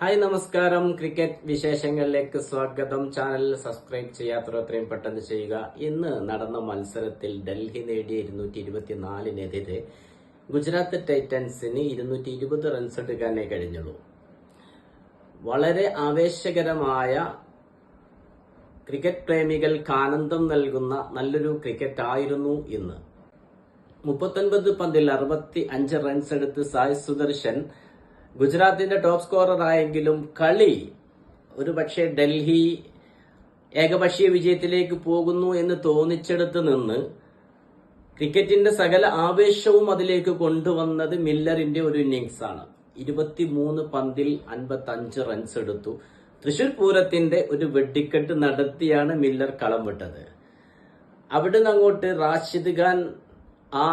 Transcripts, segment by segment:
Hi നമസ്കാരം. Cricket വിശേഷങ്ങളിലേക്ക് സ്വാഗതം. ചാനൽ സബ്സ്ക്രൈബ് ചെയ്യാത്തവർ എത്രയും പെട്ടെന്ന് ചെയ്യുക. ഇന്ന് നടന്ന മത്സരത്തിൽ ഡൽഹി നേടിയ ഇരുന്നൂറ്റി ഇരുപത്തിനാലിനെതിരെ ഗുജറാത്ത് ടൈറ്റൻസിന് ഇരുന്നൂറ്റി ഇരുപത് റൺസ് എടുക്കാനേ കഴിഞ്ഞുള്ളൂ. വളരെ ആവേശകരമായ ക്രിക്കറ്റ് പ്രേമികൾക്ക് ആനന്ദം നൽകുന്ന നല്ലൊരു ക്രിക്കറ്റ് ആയിരുന്നു ഇന്ന്. മുപ്പത്തൊൻപത് പന്തിൽ അറുപത്തി അഞ്ച് റൺസ് എടുത്ത് സായ് സുദർശൻ ഗുജറാത്തിന്റെ ടോപ്പ് സ്കോറർ ആയെങ്കിലും കളി ഒരു പക്ഷേ ഡൽഹി ഏകപക്ഷീയ വിജയത്തിലേക്ക് പോകുന്നു എന്ന് തോന്നിച്ചെടുത്ത് നിന്ന് ക്രിക്കറ്റിന്റെ സകല ആവേശവും അതിലേക്ക് കൊണ്ടുവന്നത് മില്ലറിന്റെ ഒരു ഇന്നിങ്സ് ആണ്. ഇരുപത്തിമൂന്ന് പന്തിൽ അൻപത്തി അഞ്ച് റൺസ് എടുത്തു. തൃശൂർ പൂരത്തിന്റെ ഒരു വെടിക്കെട്ട് നടത്തിയാണ് മില്ലർ കളം വിട്ടത്. അവിടുന്ന് അങ്ങോട്ട് റാഷിദ് ഖാൻ ആ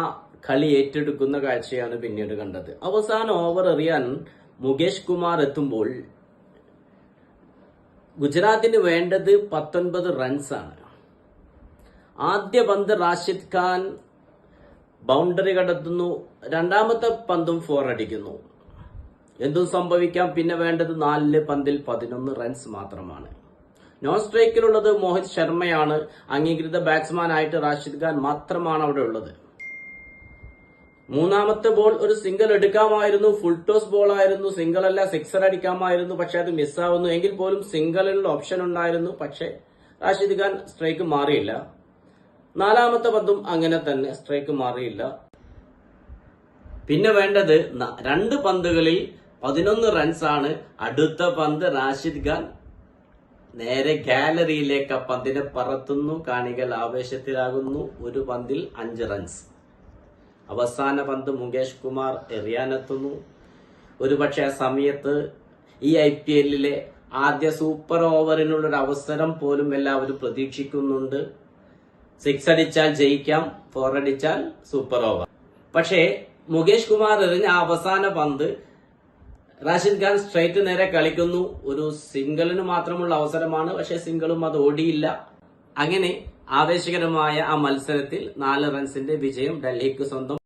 കളി ഏറ്റെടുക്കുന്ന കാഴ്ചയാണ് പിന്നീട് കണ്ടത്. അവസാന ഓവർ എറിയാൻ മുകേഷ് കുമാർ എത്തുമ്പോൾ ഗുജറാത്തിന് വേണ്ടത് പത്തൊൻപത് റൺസാണ് ആദ്യ പന്ത് റാഷിദ് ഖാൻ ബൗണ്ടറി കടത്തുന്നു. രണ്ടാമത്തെ പന്തും ഫോർ അടിക്കുന്നു. എന്തും സംഭവിക്കാം പിന്നെ വേണ്ടത് നാലിൽ പന്തിൽ പതിനൊന്ന് റൺസ് മാത്രമാണ്. നോൺ സ്ട്രൈക്കിലുള്ളത് മോഹിത് ശർമ്മയാണ്. അംഗീകൃത ബാറ്റ്സ്മാനായിട്ട് റാഷിദ് ഖാൻ മാത്രമാണ് അവിടെ ഉള്ളത്. മൂന്നാമത്തെ ബോൾ ഒരു സിംഗിൾ എടുക്കാമായിരുന്നു ഫുൾ ടോസ് ബോൾ ആയിരുന്നു സിംഗിൾ അല്ല സിക്സർ അടിക്കാമായിരുന്നു പക്ഷെ അത് മിസ്സാവുന്നു എങ്കിൽ പോലും സിംഗിളിനുള്ള ഓപ്ഷൻ ഉണ്ടായിരുന്നു പക്ഷെ റാഷിദ് ഖാൻ സ്ട്രൈക്ക് മാറിയില്ല. നാലാമത്തെ പന്തും അങ്ങനെ തന്നെ സ്ട്രൈക്ക് മാറിയില്ല. പിന്നെ വേണ്ടത് രണ്ട് പന്തുകളിൽ പതിനൊന്ന് റൺസാണ് അടുത്ത പന്ത് റാഷിദ് ഖാൻ നേരെ ഗാലറിയിലേക്ക് ആ പന്തിനെ പറത്തുന്നു. കാണികൾ ആവേശത്തിലാകുന്നു. ഒരു പന്തിൽ അഞ്ച് റൺസ് അവസാന പന്ത് മുകേഷ് കുമാർ എറിയാനെത്തുന്നു. ഒരുപക്ഷെ ആ സമയത്ത് ഈ ഐ പി എല്ലിലെ ആദ്യ സൂപ്പർ ഓവറിനുള്ള ഒരു അവസരം പോലും എല്ലാവരും പ്രതീക്ഷിക്കുന്നുണ്ട്. സിക്സ് അടിച്ചാൽ ജയിക്കാം ഫോർ അടിച്ചാൽ സൂപ്പർ ഓവർ. പക്ഷേ മുകേഷ് കുമാർ എറിഞ്ഞ അവസാന പന്ത് റാഷിദ് ഖാൻ സ്ട്രൈറ്റ് നേരെ കളിക്കുന്നു. ഒരു സിംഗിളിന് മാത്രമുള്ള അവസരമാണ്. പക്ഷെ സിംഗിളും അത് ഓടിയില്ല. അങ്ങനെ ആവേശകരമായ ആ മത്സരത്തിൽ നാല് റൺസിന്റെ വിജയം ഡൽഹിക്ക് സ്വന്തം